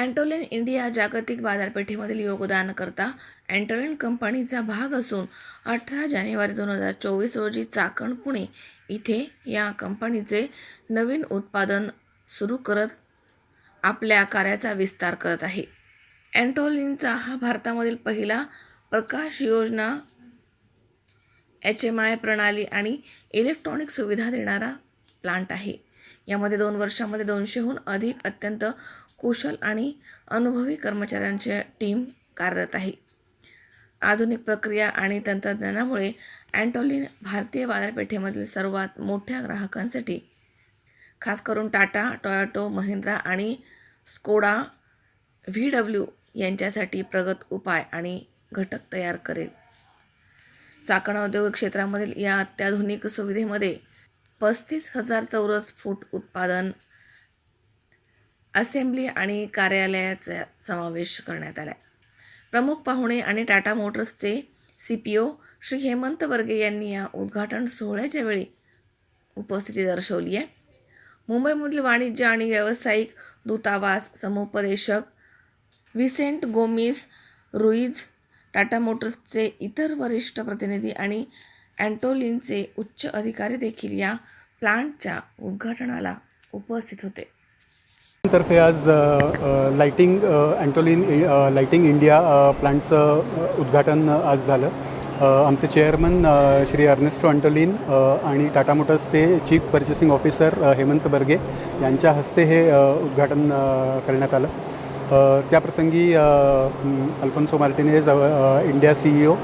अँटोलिन India जागतिक बाजारपेठेमधील योगदानकर्ता अँटोलिन कंपनीचा भाग असून अठरा जानेवारी दोन हजार चोवीस रोजी चाकण पुणे इथे या कंपनीचे नवीन उत्पादन सुरू करत आपल्या कार्याचा विस्तार करत आहे. अँटोलिनचा हा भारतामधील पहिला प्रकाश योजना एच एम आय प्रणाली आणि इलेक्ट्रॉनिक सुविधा देणारा प्लांट आहे. यामध्ये दोन वर्षामध्ये दोनशेहून अधिक अत्यंत कुशल आणि अनुभवी कर्मचाऱ्यांची टीम कार्यरत आहे. आधुनिक प्रक्रिया आणि तंत्रज्ञानामुळे अँटोलिन भारतीय बाजारपेठेमधील सर्वात मोठ्या ग्राहकांसाठी खास करून टाटा टोयोटो महिंद्रा आणि स्कोडा व्ही डब्ल्यू यांच्यासाठी प्रगत उपाय आणि घटक तयार करेल. चाकण औद्योगिक क्षेत्रामधील या अत्याधुनिक सुविधेमध्ये पस्तीस हजार चौरस फूट उत्पादन असेंब्ली आणि कार्यालयाचा समावेश करण्यात आला प्रमुख पाहुणे आणि Tata मोटर्सचे C P O Shri Hemant Varge यांनी या उद्घाटन सोहळ्याच्या वेळी उपस्थिती दर्शवली आहे. मुंबईमधील वाणिज्य आणि व्यावसायिक दूतावास समुपदेशक विसेंट गोमिस रुईज टाटा मोटर्सचे इतर वरिष्ठ प्रतिनिधी आणि अँटोलिनचे उच्च अधिकारी देखील या प्लांटच्या उद्घाटनाला उपस्थित होते. तर्फे आज लाइटिंग अँटोलिन लाइटिंग इंडिया प्लांटचं उद्घाटन आज झालं. आमचे चेअरमन श्री अर्नेस्टो अँटोलिन आणि Tata मोटर्सचे chief purchasing officer Hemant Barge यांच्या हस्ते हे उद्घाटन करण्यात आलं. त्याप्रसंगी Alfonso Martinez India CEO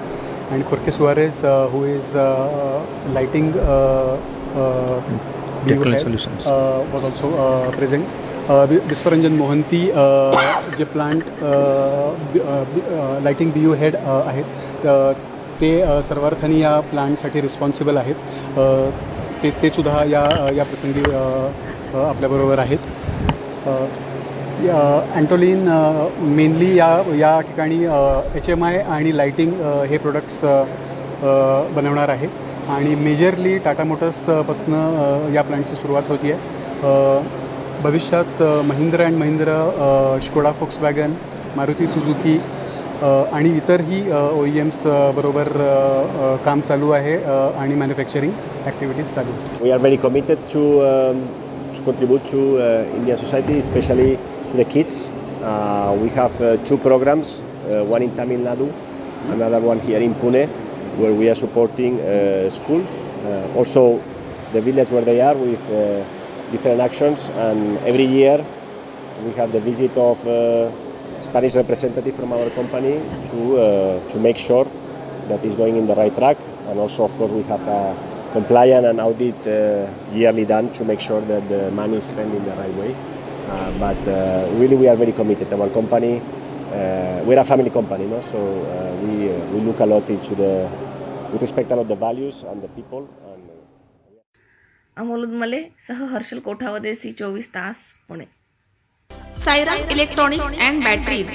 E O and खोरके Suarez who is lighting Technical solutions. Was also present Vishwaranjan Mohanty uh, J plant lighting B U head आहेत. Uh, ते सर्वार्थाने या प्लांटसाठी रिस्पॉन्सिबल आहेत. ते ते सुद्धा या या प्रसंगी आपल्याबरोबर आहेत. अँटोलिन मेनली या या ठिकाणी एच एम आय आणि लाईटिंग हे प्रोडक्ट्स बनवणार आहे. आणि मेजरली टाटा मोटर्सपासनं या प्लांटची सुरुवात होती आहे भविष्यात Mahindra Mahindra and Mahindra uh, Skoda Volkswagen Maruti Suzuki आणि इतरही ओ ई एम्स बरोबर काम चालू आहे आणि मॅन्युफॅक्चरिंग ॲक्टिव्हिटीज चालू we are very committed to to, um, contribute to uh, Indian society, especially the kids. Uh, we have uh, two programs, uh, one in Tamil Nadu, another one here in Pune, where we are supporting schools, also the village where they are with different actions. And every year we have the visit of Spanish representative from our company to to make sure that is going in the right track, and also of course we have a compliant and audit uh, yearly done to make sure that the money is spent in the right way. Uh, but uh, really we are very committed. Our company, uh, we're a family company, no? so uh, we uh, we look a lot into the we respect a lot the values and the people. And, uh, Amol Udmale सह हर्षल कोठावदे सी चोवीस तास Pune siren electronics and batteries